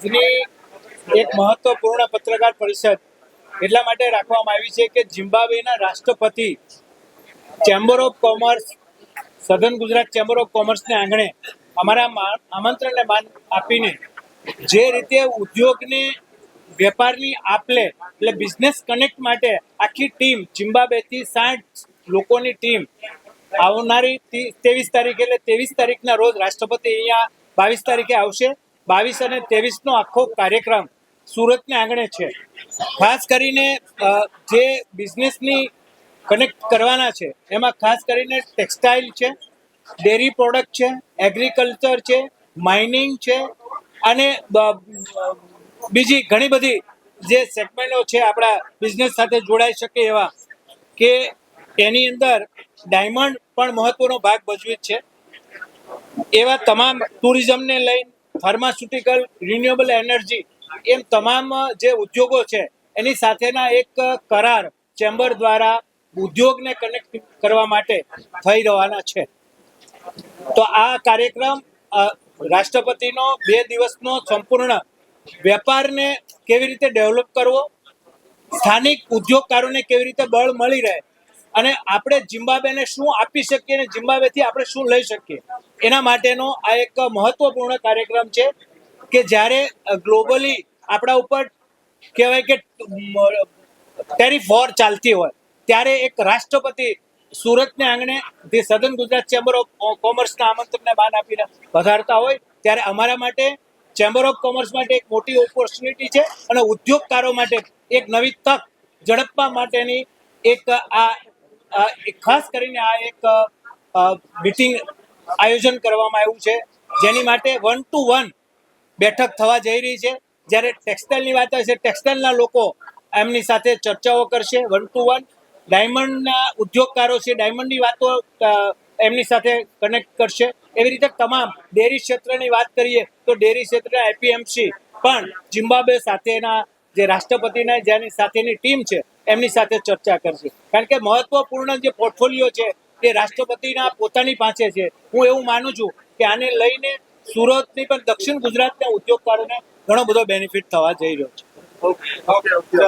આજની એક મહત્વપૂર્ણ પત્રકાર પરિષદ એટલા માટે રાખવામાં આવી છે કે ઝિમ્બાબ્વેના રાષ્ટ્રપતિ ચેમ્બર ઓફ કોમર્સ, સધન ગુજરાત ચેમ્બર ઓફ કોમર્સને આંગણે અમારા આમંત્રણને માન આપીને જે રીતે ઉદ્યોગને વેપારની આપલે એટલે બિઝનેસ કનેક્ટ માટે આખી ટીમ ઝિમ્બાબ્વેથી સાઠ લોકોની ટીમ આવનારી ત્રેવીસ તારીખ એટલે ત્રેવીસ તારીખના રોજ રાષ્ટ્રપતિ અહીંયા બાવીસ તારીખે આવશે. બાવીસ અને ત્રેવીસનો આખો કાર્યક્રમ સુરતને આંગણે છે. ખાસ કરીને જે બિઝનેસની કનેક્ટ કરવાના છે, એમાં ખાસ કરીને ટેક્સટાઇલ છે, ડેરી પ્રોડક્ટ છે, એગ્રીકલ્ચર છે, માઇનિંગ છે, અને બીજી ઘણી બધી જે સેગમેન્ટો છે, આપણા બિઝનેસ સાથે જોડાઈ શકે એવા કે એની અંદર ડાયમંડ પણ મહત્વનો ભાગ ભજવે છે. એવા તમામ ટુરિઝમને લઈને ફાર્માસ્યુટિકલ રિન્યુએબલ એનર્જી એમ તમામ જે ઉદ્યોગો છે, એની સાથેના એક કરાર ચેમ્બર દ્વારા ઉદ્યોગને કનેક્ટ કરવા માટે થઈ રહેવાના છે. તો આ કાર્યક્રમ રાષ્ટ્રપતિનો બે દિવસનો સંપૂર્ણ વેપારને કેવી રીતે ડેવલપ કરવો, સ્થાનિક ઉદ્યોગકારોને કેવી રીતે બળ મળી રહે અને આપણે જિમ્બાબ્વેને શું આપી શકીએ અને જિમ્બાબ્વેથી આપણે શું લઈ શકીએ? એના માટેનો આ એક મહત્વપૂર્ણ કાર્યક્રમ છે કે જ્યારે ગ્લોબલી આપણા ઉપર કહેવાય કે ટેરિફ વોર ચાલતી હોય, ત્યારે એક રાષ્ટ્રપતિ સુરતને આંગણે જે સદન ગુજરાત ચેમ્બર ઓફ કોમર્સના આમંત્રણને માન આપીને વધારતા હોય, ત્યારે અમારા માટે ચેમ્બર ઓફ કોમર્સ માટે એક મોટી ઓપોર્ચ્યુનિટી છે અને ઉદ્યોગકારો માટે એક નવી તક ઝડપવા માટેની એક આ ખાસ કરીને આ એક મીટિંગ આયોજન કરવામાં આવ્યું છે, જેની માટે વન ટુ વન બેઠક થવા જઈ રહી છે. જ્યારે ટેક્સટાઇલની વાત છે ટેક્સટાઇલના લોકો એમની સાથે ચર્ચાઓ કરશે વન ટુ વન ડાયમંડના ઉદ્યોગકારો છે, ડાયમંડની વાતો એમની સાથે કનેક્ટ કરશે. એવી રીતે તમામ ડેરી ક્ષેત્રની વાત કરીએ, તો ડેરી ક્ષેત્રના એપીએમસી પણ જિમ્બાબ્વે સાથેના જે રાષ્ટ્રપતિના, જેની સાથેની ટીમ છે એમની સાથે ચર્ચા કરશે. કારણ કે મહત્વપૂર્ણ જે પોર્ટફોલિયો છે, એ રાષ્ટ્રપતિના પોતાની પાસે છે. હું એવું માનું છું કે આને લઈને સુરતની પણ દક્ષિણ ગુજરાતના ઉદ્યોગકારોને ઘણો બધો બેનિફિટ થવા જઈ રહ્યો છે. Okay okay